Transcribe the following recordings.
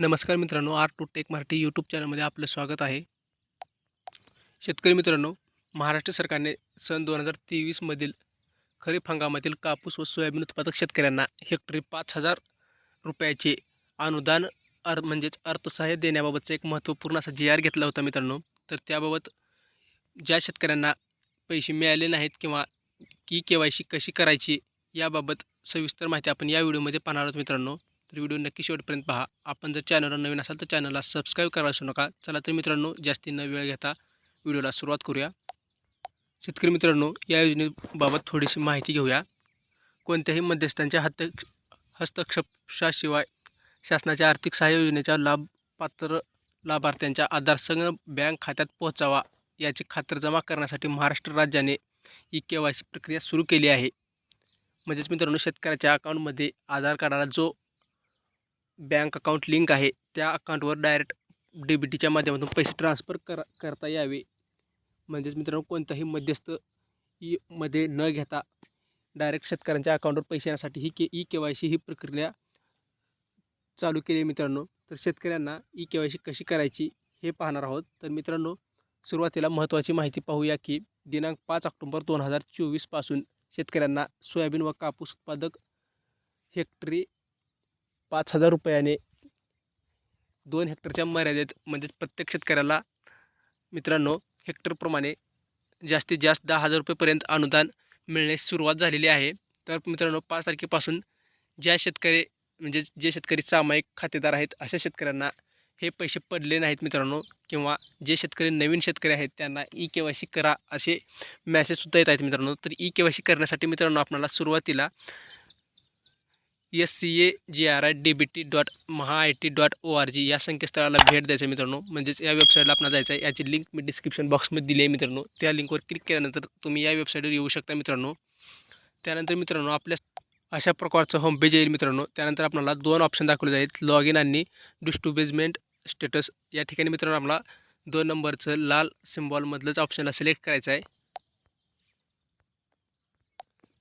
नमस्कार मित्रांनो R two tech Marathi YouTube चॅनलमध्ये आपलं स्वागत आहे. शेतकरी मित्रांनो महाराष्ट्र सरकारने सन दोन हजार तेवीसमधील खरीप हंगामातील कापूस व सोयाबीन उत्पादक शेतकऱ्यांना हेक्टरी पाच हजार रुपयाचे अनुदान अर म्हणजेच अर्थसहाय्य देण्याबाबतचा एक महत्त्वपूर्ण असा जी आर घेतला होता मित्रांनो. तर त्याबाबत ज्या शेतकऱ्यांना पैसे मिळाले नाहीत किंवा की के वाय सी कशी करायची याबाबत सविस्तर माहिती आपण या व्हिडिओमध्ये पाहणार आहोत मित्रांनो. तर व्हिडिओ नक्की शेवटपर्यंत पहा. आपण जर चॅनलवर नवीन असाल तर चॅनलला सबस्क्राईब करायला विसरू नका. चला तर मित्रांनो जास्ती न वेळ घेता व्हिडिओला सुरुवात करूया. शेतकरी मित्रांनो या योजनेबाबत थोडीशी माहिती घेऊया. कोणत्याही मध्यस्थांच्या हस्त हस्तक्षेपाशिवाय शासनाच्या आर्थिक सहाय्य योजनेच्या लाभ पात्र लाभार्थ्यांच्या आधारसंघ बँक खात्यात पोहोचावा याची खातरजमा करण्यासाठी महाराष्ट्र राज्याने ई के वाय सी प्रक्रिया सुरू केली आहे. म्हणजेच मित्रांनो शेतकऱ्याच्या अकाउंटमध्ये आधार कार्डाला जो बँक अकाउंट लिंक आहे. त्या अकाउंटवर डायरेक्ट डी माध्यमातून पैसे ट्रान्सफर कर करता यावे. म्हणजेच मित्रांनो कोणताही मध्यस्थ ई मध्ये न घेता डायरेक्ट शेतकऱ्यांच्या अकाउंटवर पैसे येण्यासाठी ही K E K Y C ही प्रक्रिया चालू केली आहे मित्रांनो. तर शेतकऱ्यांना ई के वाय सी कशी करायची हे पाहणार आहोत. तर मित्रांनो सुरुवातीला महत्त्वाची माहिती पाहूया की दिनांक पाच ऑक्टोबर दोन हजार चोवीसपासून शेतकऱ्यांना सोयाबीन व कापूस उत्पादक हेक्टरी पाच हजार रुपयाने दोन हेक्टरच्या मर्यादेत म्हणजेच प्रत्येक शेतकऱ्याला मित्रांनो हेक्टरप्रमाणे जास्तीत जास्त दहा हजार रुपयेपर्यंत अनुदान मिळण्यास सुरुवात झालेली आहे. तर मित्रांनो पाच तारखेपासून ज्या शेतकरी म्हणजे जे शेतकरी सामायिक खातेदार आहेत अशा शेतकऱ्यांना हे पैसे पडले नाहीत मित्रांनो किंवा जे शेतकरी नवीन शेतकरी आहेत त्यांना ई के वाय सी करा असे मॅसेजसुद्धा येत आहेत मित्रांनो. तर ई के वाय सी करण्यासाठी मित्रांनो आपल्याला सुरुवातीला S C A G R I D B T dot Maha I T dot O R G या संकेतस्थळाला भेट द्यायचं आहे मित्रांनो. म्हणजेच या वेबसाईटला आपण जायचं आहे. याची लिंक मी डिस्क्रिप्शन बॉक्समध्ये दिली आहे मित्रांनो. त्या लिंकवर क्लिक केल्यानंतर तुम्ही या वेबसाईटवर येऊ शकता मित्रांनो. त्यानंतर मित्रांनो आपल्या अशा प्रकारचं होम पेज येईल मित्रांनो. त्यानंतर आपल्याला दोन ऑप्शन दाखवले जाईल. लॉग इन आणि डिस्टुबेजमेंट स्टेटस या ठिकाणी मित्रांनो आपला दोन नंबरचं लाल सिम्बॉलमधलंच ऑप्शनला सिलेक्ट करायचं आहे.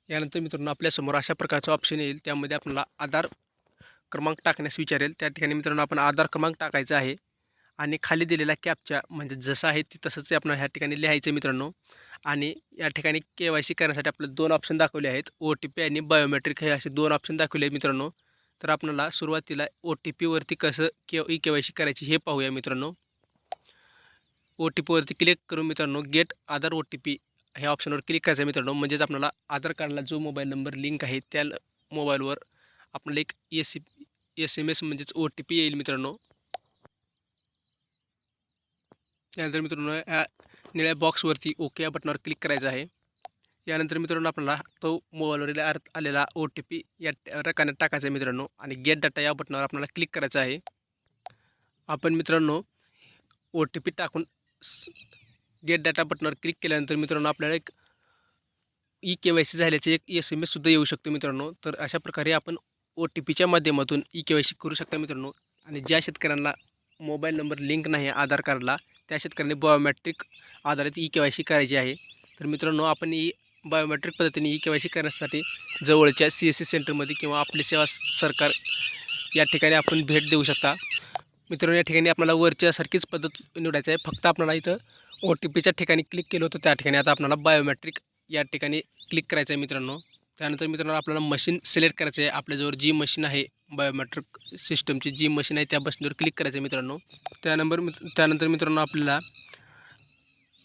यानंतर मित्रांनो आपल्यासमोर अशा प्रकारचं ऑप्शन येईल. त्यामध्ये आपल्याला आधार क्रमांक टाकण्यास विचारेल. त्या ठिकाणी मित्रांनो आपण आधार क्रमांक टाकायचा आहे आणि खाली दिलेला कॅपच्या म्हणजे जसं आहे ती तसंच आपण ह्या ठिकाणी लिहायचं मित्रांनो. आणि या ठिकाणी के वाय सी करण्यासाठी आपल्याला दोन ऑप्शन दाखवले आहेत. ओ टी पी आणि बायोमेट्रिक हे असे दोन ऑप्शन दाखवले आहेत मित्रांनो. तर आपल्याला सुरुवातीला ओ टी पीवरती कसं K E K Y C करायची हे पाहूया मित्रांनो. ओ टी पीवरती क्लिक करून मित्रांनो get Aadhaar O T P ह्या ऑप्शनवर क्लिक करायचं आहे मित्रांनो. म्हणजेच आपल्याला आधार कार्डला जो मोबाईल नंबर लिंक आहे त्या मोबाईलवर आपल्याला एक एस एस एम एस म्हणजेच ओ टी पी येईल मित्रांनो. त्यानंतर मित्रांनो या निळ्या बॉक्सवरती ओके या बटनावर क्लिक करायचं आहे. यानंतर मित्रांनो आपल्याला तो मोबाईलवरील अर्थ आलेला ओ टी पी या रकाने टाकायचा आहे मित्रांनो. आणि गेट डाटा या बटनावर आपल्याला क्लिक करायचं आहे. आपण मित्रांनो ओ टी पी टाकून डेट डाटा बटनावर क्लिक केल्यानंतर मित्रांनो आपल्याला एक ई के वाय सी झाल्याचे एक एस एम एससुद्धा येऊ शकतो मित्रांनो. तर अशा प्रकारे आपण ओ टी पीच्या माध्यमातून ई के वाय सी करू शकता मित्रांनो. आणि ज्या शेतकऱ्यांना मोबाईल नंबर लिंक नाही आहे आधार कार्डला त्या शेतकऱ्यांनी बायोमेट्रिक आधारित ई के वाय सी करायची आहे. तर मित्रांनो आपण ई बायोमेट्रिक पद्धतीने ई के वाय सी करण्यासाठी जवळच्या सी एस सी सेंटरमध्ये किंवा आपली सेवा सरकार या ठिकाणी आपण भेट देऊ शकता. मित्रांनो या ठिकाणी आपल्याला वरच्यासारखीच पद्धत निवडायचं आहे. फक्त आपल्याला इथं ओ टी पीच्या ठिकाणी क्लिक केलं होतं त्या ठिकाणी. आता आपल्याला बायोमेट्रिक या ठिकाणी क्लिक करायचं आहे मित्रांनो. त्यानंतर मित्रांनो आपल्याला मशीन सिलेक्ट करायचं आहे आपल्याजवळ जी मशीन आहे बायोमेट्रिक सिस्टमची जी मशीन आहे त्या मशीनवर क्लिक करायचं आहे मित्रांनो. त्यानंतर मित्र त्यानंतर मित्रांनो आपल्याला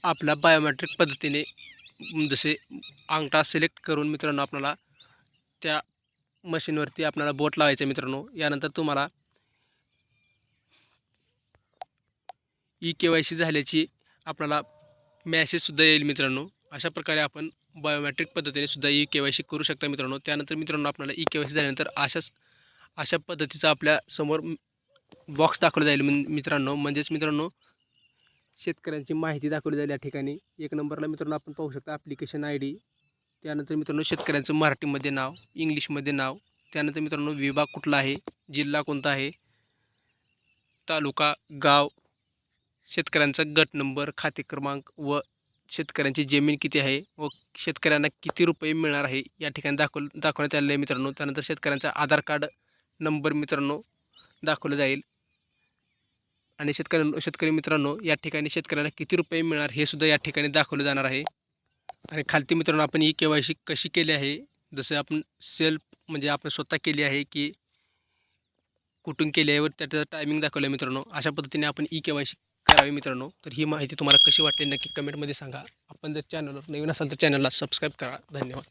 आपला बायोमेट्रिक पद्धतीने जसे अंगठा सिलेक्ट करून मित्रांनो आपल्याला त्या मशीनवरती आपल्याला बोट लावायचं आहे मित्रांनो. यानंतर तुम्हाला ई के वाय सी झाल्याची आपल्याला मॅसेजसुद्धा येईल मित्रांनो. अशा प्रकारे आपण बायोमॅट्रिक पद्धतीने सुद्धा ई के वाय सी करू शकता मित्रांनो. त्यानंतर मित्रांनो आपल्याला ई के वाय सी झाल्यानंतर अशाच अशा पद्धतीचा आपल्यासमोर बॉक्स दाखवला जाईल मित्रांनो. म्हणजेच मित्रांनो शेतकऱ्यांची माहिती दाखवली जाईल या ठिकाणी. एक नंबरला मित्रांनो आपण पाहू शकता ॲप्लिकेशन आय डी त्यानंतर मित्रांनो शेतकऱ्यांचं मराठीमध्ये नाव इंग्लिशमध्ये नाव. त्यानंतर मित्रांनो विभाग कुठला आहे जिल्हा कोणता आहे तालुका गाव शेतकऱ्यांचा गट नंबर खाते क्रमांक व शेतकऱ्यांची जमीन किती आहे व शेतकऱ्यांना किती रुपये मिळणार आहे या ठिकाणी दाखव दाखवण्यात आलेलं आहे मित्रांनो. त्यानंतर शेतकऱ्यांचा आधार कार्ड नंबर मित्रांनो दाखवलं जाईल. आणि शेतकऱ्यां शेतकरी मित्रांनो या ठिकाणी शेतकऱ्यांना किती रुपये मिळणार हे सुद्धा या ठिकाणी दाखवलं जाणार आहे. आणि खालती मित्रांनो आपण ई के वाय सी कशी केली आहे? जसं आपण सेल्फ म्हणजे आपण स्वतः केली आहे की कुठून केली आहे व त्याचं टायमिंग दाखवलं आहे मित्रांनो. अशा पद्धतीने आपण ई के वाय सी करावी मित्रांनो. तर ही माहिती तुम्हाला कशी वाटली नक्की कमेंटमध्ये सांगा. आपण जर चॅनलवर नवीन असाल तर चॅनलला सबस्क्राईब करा. धन्यवाद.